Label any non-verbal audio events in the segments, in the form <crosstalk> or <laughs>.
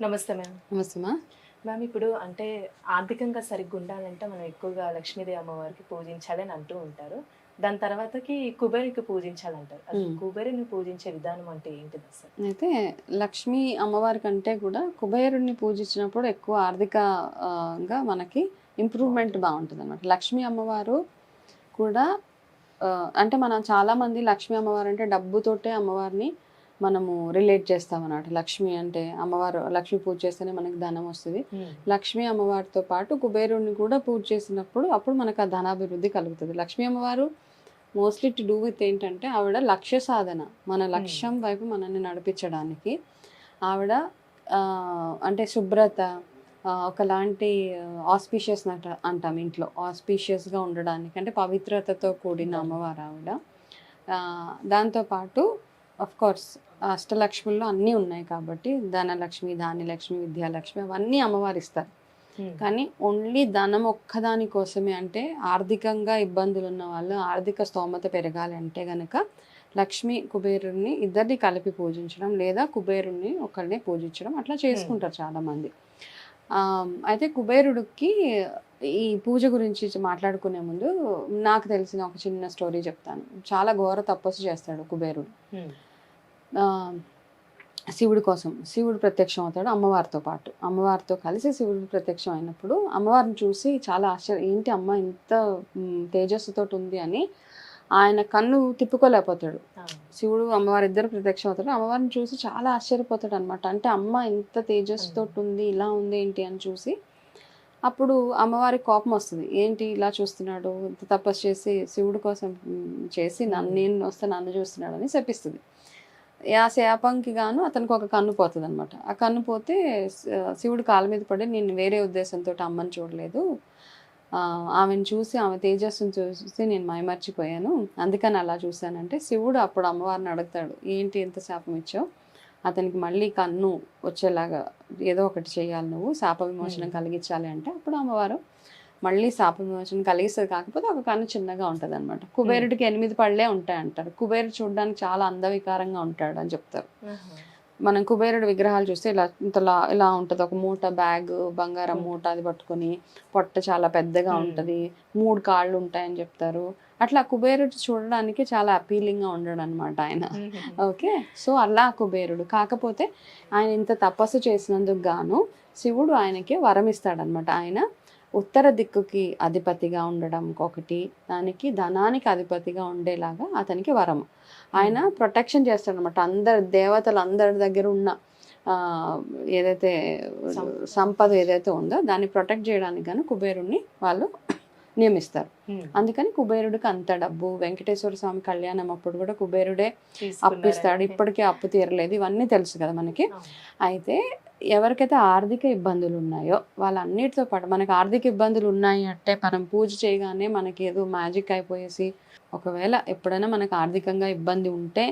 నమస్తే ma'am. నమస్తేమా ma'am ఇప్పుడు అంటే ఆర్థికంగా సరిగ్గా ఉండాలంటే మనం ఎక్కువగా లక్ష్మీదేవి అమ్మవారికి పూజించాలని అంటూ ఉంటారు. దాని తర్వాతకి కుబేరుకి పూజించాలంటారు. అసలు మ్మ్. కుబేరుని పూజించే విధానం అంటే ఏంటిది అసలు? అయితే లక్ష్మీ అమ్మవారి కంటే కూడా కుబేరుణ్ణి పూజించినప్పుడు ఎక్కువ ఆర్థికంగా మనకి ఇంప్రూవ్మెంట్ బాగుంటుంది. అనమాట లక్ష్మీ అమ్మవారు కూడా అంటే మనం చాలా మంది లక్ష్మీ అమ్మవారు అంటే డబ్బుతోటే అమ్మవారిని మనము రిలేట్ చేస్తాం అన్నమాట లక్ష్మి అంటే అమ్మవారు లక్ష్మీ పూజ చేస్తేనే మనకి ధనం వస్తుంది. లక్ష్మీ అమ్మవారితో పాటు కుబేరుణ్ణి కూడా పూజ చేసినప్పుడు అప్పుడు మనకు ఆ ధనాభివృద్ధి కలుగుతుంది. లక్ష్మీ అమ్మవారు మోస్ట్లీ టు డూ విత్ ఏంటంటే ఆవిడ లక్ష్య సాధన మన లక్ష్యం వైపు మనల్ని నడిపించడానికి. ఆవిడ అంటే శుభ్రత ఒకలాంటి ఆస్పీషియస్ అంటాం ఇంట్లో. ఆస్పీషియస్గా ఉండడానికి అంటే పవిత్రతతో కూడిన అమ్మవారు ఆవిడ. దాంతోపాటు అఫ్ కోర్స్ అష్టలక్ష్ముల్లో అన్నీ ఉన్నాయి కాబట్టి ధనలక్ష్మి ధాన్యలక్ష్మి విద్యాలక్ష్మి అవన్నీ అమ్మవారు ఇస్తారు. కానీ ఓన్లీ ధనం ఒక్కదాని కోసమే అంటే ఆర్థికంగా ఇబ్బందులు ఉన్న వాళ్ళు ఆర్థిక స్తోమత పెరగాలి అంటే గనక లక్ష్మి కుబేరుణ్ణి ఇద్దరిని కలిపి పూజించడం లేదా కుబేరుణ్ణి ఒకరిని పూజించడం అట్లా చేసుకుంటారు చాలా మంది ఆ, అయితే కుబేరుడికి ఈ పూజ గురించి మాట్లాడుకునే ముందు నాకు తెలిసిన ఒక చిన్న స్టోరీ చెప్తాను. చాలా ఘోర తపస్సు చేస్తాడు కుబేరుడు. శివుడి కోసం శివుడు ప్రత్యక్షం అవుతాడు అమ్మవారితో పాటు. అమ్మవారితో కలిసి శివుడు ప్రత్యక్షం అయినప్పుడు అమ్మవారిని చూసి చాలా ఆశ్చర్యం ఏంటి అమ్మ ఇంత మ్, తేజస్సుతోటి ఉంది అని ఆయన కన్ను తిప్పుకోలేకపోతాడు. శివుడు అమ్మవారి ఇద్దరు ప్రత్యక్షం అవుతాడు అమ్మవారిని చూసి చాలా ఆశ్చర్యపోతాడు అనమాట అంటే అమ్మ ఇంత తేజస్సుతోటి ఉంది ఇలా ఉంది ఏంటి అని చూసి అప్పుడు అమ్మవారి కోపం వస్తుంది. ఏంటి ఇలా చూస్తున్నాడు? ఇంత తపస్సు చేసి శివుడి కోసం చేసి నన్ను నేను వస్తే నన్ను చూస్తున్నాడు అని శపిస్తుంది ఆ శాపంకి గాను అతనికి ఒక కన్ను పోతుంది అనమాట ఆ కన్ను పోతే శివుడు కాళ్ళ మీద పడి నేను వేరే ఉద్దేశంతో అమ్మని చూడలేదు. ఆమెను చూసి ఆమె తేజస్సును చూసి నేను మైమర్చిపోయాను. అందుకని అలా చూశానంటే శివుడు అప్పుడు అమ్మవారిని అడుగుతాడు ఏంటి ఎంత శాపం ఇచ్చావు? అతనికి మళ్ళీ కన్ను వచ్చేలాగా ఏదో ఒకటి చేయాలి నువ్వు శాప విమోచనం కలిగించాలి అంటే అప్పుడు అమ్మవారు మళ్ళీ శాప విమోచనం కలిగిస్తుంది కాకపోతే ఒక కన్ను చిన్నగా ఉంటుంది అనమాట కుబేరుడికి ఎనిమిది పళ్ళే ఉంటాయి అంటారు కుబేరుడు చూడడానికి చాలా అందవికారంగా ఉంటాడు అని చెప్తారు. మనం కుబేరుడు విగ్రహాలు చూస్తే ఇలా ఇంతలా ఇలా ఉంటుంది. ఒక మూట బ్యాగ్ బంగారం మూట అది పట్టుకొని పొట్ట చాలా పెద్దగా Hmm. ఉంటుంది. మూడు కాళ్ళు ఉంటాయని చెప్తారు. అట్లా కుబేరుడు చూడడానికి చాలా appealing గా ఉండడు అనమాట ఆయన. ఓకే? సో అలా కుబేరుడు. కాకపోతే ఆయన ఇంత తపస్సు చేసినందుకు గాను శివుడు ఆయనకి వరం ఇస్తాడనమాట ఆయన ఉత్తర దిక్కుకి అధిపతిగా ఉండడం ఒకటి దానికి ధనానికి అధిపతిగా ఉండేలాగా అతనికి వరం ఆయన ప్రొటెక్షన్ చేస్తాడనమాట అందరు దేవతలు అందరి దగ్గర ఉన్న ఆ, ఏదైతే సంపద. ఏదైతే ఉందో దాన్ని ప్రొటెక్ట్ చేయడానికి గాను కుబేరుణ్ణి వాళ్ళు నియమిస్తారు. అందుకని కుబేరుడికి అంత డబ్బు వెంకటేశ్వర స్వామి కళ్యాణం అప్పుడు కూడా కుబేరుడే అప్పిస్తాడు. ఇప్పటికీ అప్పు తీరలేదు. ఇవన్నీ తెలుసు కదా మనకి. అయితే ఎవరికైతే ఆర్థిక ఇబ్బందులు ఉన్నాయో వాళ్ళన్నిటితో పాటు మనకి ఆర్థిక ఇబ్బందులు ఉన్నాయి అంటే మనం పూజ చేయగానే మనకి ఏదో మ్యాజిక్ అయిపోయేసి ఒకవేళ ఎప్పుడైనా మనకు ఆర్థికంగా ఇబ్బంది ఉంటే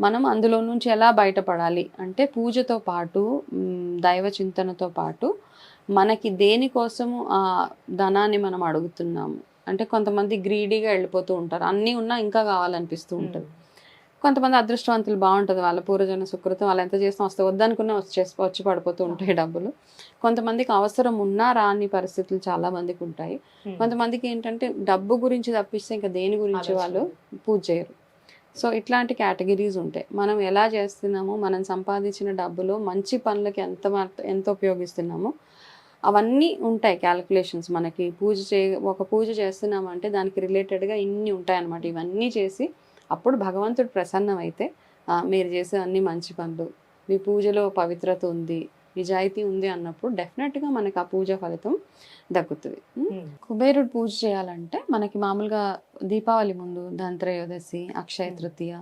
మనం అందులో నుంచి ఎలా బయటపడాలి? అంటే పూజతో పాటు దైవ చింతనతో పాటు మనకి దేనికోసము ఆ ధనాన్ని మనం అడుగుతున్నాము? అంటే కొంతమంది గ్రీడీగా వెళ్ళిపోతూ ఉంటారు. అన్నీ ఉన్నా ఇంకా కావాలనిపిస్తూ ఉంటుంది. కొంతమంది అదృష్టవంతులు బాగుంటుంది వాళ్ళ పూర్వజన సుకృతం వాళ్ళు ఎంత చేసినా వస్తే వద్దనుకున్నా వచ్చి వచ్చి పడిపోతూ ఉంటాయి డబ్బులు. కొంతమందికి అవసరం ఉన్నా రాని పరిస్థితులు చాలా మందికి ఉంటాయి. కొంతమందికి ఏంటంటే డబ్బు గురించి తప్పిస్తే ఇంకా దేని గురించి వాళ్ళు పూజ చేయరు. సో ఇట్లాంటి కేటగిరీస్ ఉంటాయి. మనం ఎలా చేస్తున్నామో మనం సంపాదించిన డబ్బులో మంచి పనులకి ఎంత ఎంత ఉపయోగిస్తున్నామో అవన్నీ ఉంటాయి క్యాలిక్యులేషన్స్ మనకి. పూజ చే ఒక పూజ చేస్తున్నామంటే దానికి రిలేటెడ్గా ఇన్ని ఉంటాయి అన్నమాట ఇవన్నీ చేసి అప్పుడు భగవంతుడు ప్రసన్నం అయితే "ఆ, మీరు చేసే అన్ని మంచి పనులు మీ పూజలో పవిత్రత ఉంది నిజాయితీ ఉంది అన్నప్పుడు డెఫినెట్గా మనకి ఆ పూజ ఫలితం దక్కుతుంది. కుబేరుడు పూజ చేయాలంటే మనకి మామూలుగా దీపావళి ముందు ధనత్రయోదశి అక్షయ తృతీయ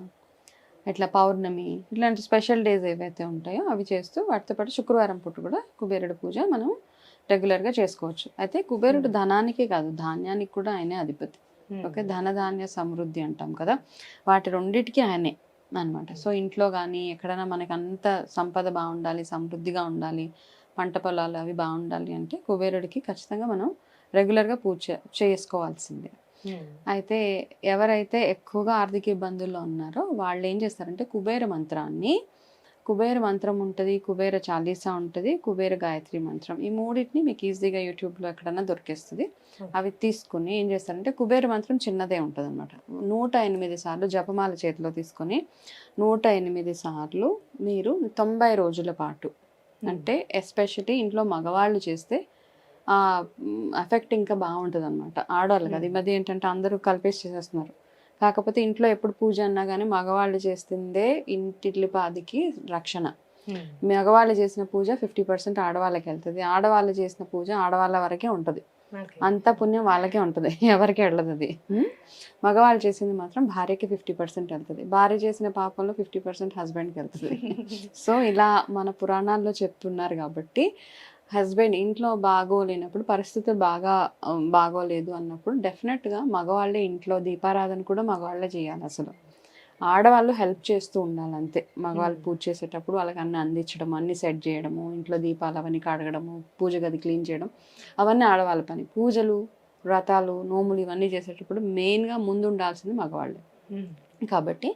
ఇట్లా పౌర్ణమి ఇట్లాంటి స్పెషల్ డేస్ ఏవైతే ఉంటాయో అవి చేస్తూ వాటితో పాటు శుక్రవారం పుట్టు కూడా కుబేరుడు పూజ మనం రెగ్యులర్గా చేసుకోవచ్చు. అయితే కుబేరుడు ధనానికి కాదు ధాన్యానికి కూడా ఆయనే అధిపతి. ఓకే ధనధాన్య సమృద్ధి అంటాం కదా. వాటి రెండిటికి ఆయనే అన్నమాట. సో ఇంట్లో కానీ ఎక్కడైనా మనకి అంత సంపద బాగుండాలి సమృద్ధిగా ఉండాలి పంట పొలాలు అవి బాగుండాలి అంటే కుబేరుడికి ఖచ్చితంగా మనం రెగ్యులర్గా పూజ చేసుకోవాల్సిందే. మ్మ్. అయితే ఎవరైతే ఎక్కువగా ఆర్థిక ఇబ్బందుల్లో ఉన్నారో వాళ్ళు ఏం చేస్తారంటే కుబేర మంత్రాన్ని కుబేర మంత్రం ఉంటుంది కుబేర చాలీసా ఉంటుంది కుబేర గాయత్రి మంత్రం. ఈ మూడింటిని మీకు ఈజీగా యూట్యూబ్లో ఎక్కడన్నా దొరికేస్తుంది. అవి తీసుకుని ఏం చేస్తారంటే కుబేర మంత్రం చిన్నదే ఉంటుంది అనమాట నూట ఎనిమిది సార్లు జపమాల చేతిలో తీసుకొని నూట ఎనిమిది సార్లు మీరు తొంభై రోజుల పాటు అంటే ఎస్పెషల్లీ ఇంట్లో మగవాళ్ళు చేస్తే ఆ ఎఫెక్ట్ ఇంకా బాగుంటుంది అనమాట ఆడవాళ్ళు కదా ఈ మధ్య ఏంటంటే అందరూ కలిపేసి చేసేస్తున్నారు. కాకపోతే ఇంట్లో ఎప్పుడు పూజ అన్నా కానీ మగవాళ్ళు చేస్తుందే ఇంటిల్లిపాదికి రక్షణ. మగవాళ్ళు చేసిన పూజ ఫిఫ్టీ పర్సెంట్ ఆడవాళ్ళకి వెళ్తుంది. ఆడవాళ్ళు చేసిన పూజ ఆడవాళ్ళ వరకే ఉంటుంది. అంత పుణ్యం వాళ్ళకే ఉంటుంది. <laughs> ఎవరికి వెళ్ళదు అది. మగవాళ్ళు చేసింది మాత్రం భార్యకి ఫిఫ్టీ పర్సెంట్ వెళ్తుంది. భార్య చేసిన పాపంలో ఫిఫ్టీ పర్సెంట్ హస్బెండ్కి వెళ్తుంది. <laughs> సో ఇలా మన పురాణాల్లో చెప్తున్నారు కాబట్టి హస్బెండ్ ఇంట్లో బాగోలేనప్పుడు పరిస్థితులు బాగా బాగోలేదు అన్నప్పుడు డెఫినెట్గా మగవాళ్ళే ఇంట్లో దీపారాధన కూడా మగవాళ్ళే చేయాలి అసలు. ఆడవాళ్ళు హెల్ప్ చేస్తూ ఉండాలి అంతే. మగవాళ్ళు పూజ చేసేటప్పుడు వాళ్ళకి అన్ని అందించడం అన్ని సెట్ చేయడము ఇంట్లో దీపాలు అవన్నీ కడగడము పూజ గది క్లీన్ చేయడం అవన్నీ ఆడవాళ్ళ పని. పూజలు వ్రతాలు నోములు ఇవన్నీ చేసేటప్పుడు మెయిన్గా ముందు ఉండాల్సింది మగవాళ్ళే. కాబట్టి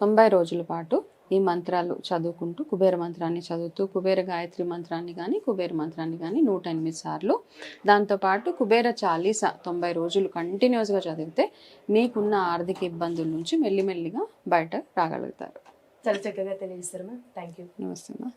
తొంభై రోజుల పాటు ఈ మంత్రాలు చదువుకుంటూ కుబేర మంత్రాన్ని చదువుతూ కుబేర గాయత్రి మంత్రాన్ని కానీ కుబేర మంత్రాన్ని కానీ నూట ఎనిమిది సార్లు. దాంతోపాటు కుబేర చాలీస తొంభై రోజులు కంటిన్యూస్గా చదివితే మీకున్న ఆర్థిక ఇబ్బందుల నుంచి మెల్లిమెల్లిగా బయట రాగలుగుతారు. చాలా చక్కగా తెలియజేస్తారు మ్యామ్. థ్యాంక్ యూ నమస్తే అమ్మా.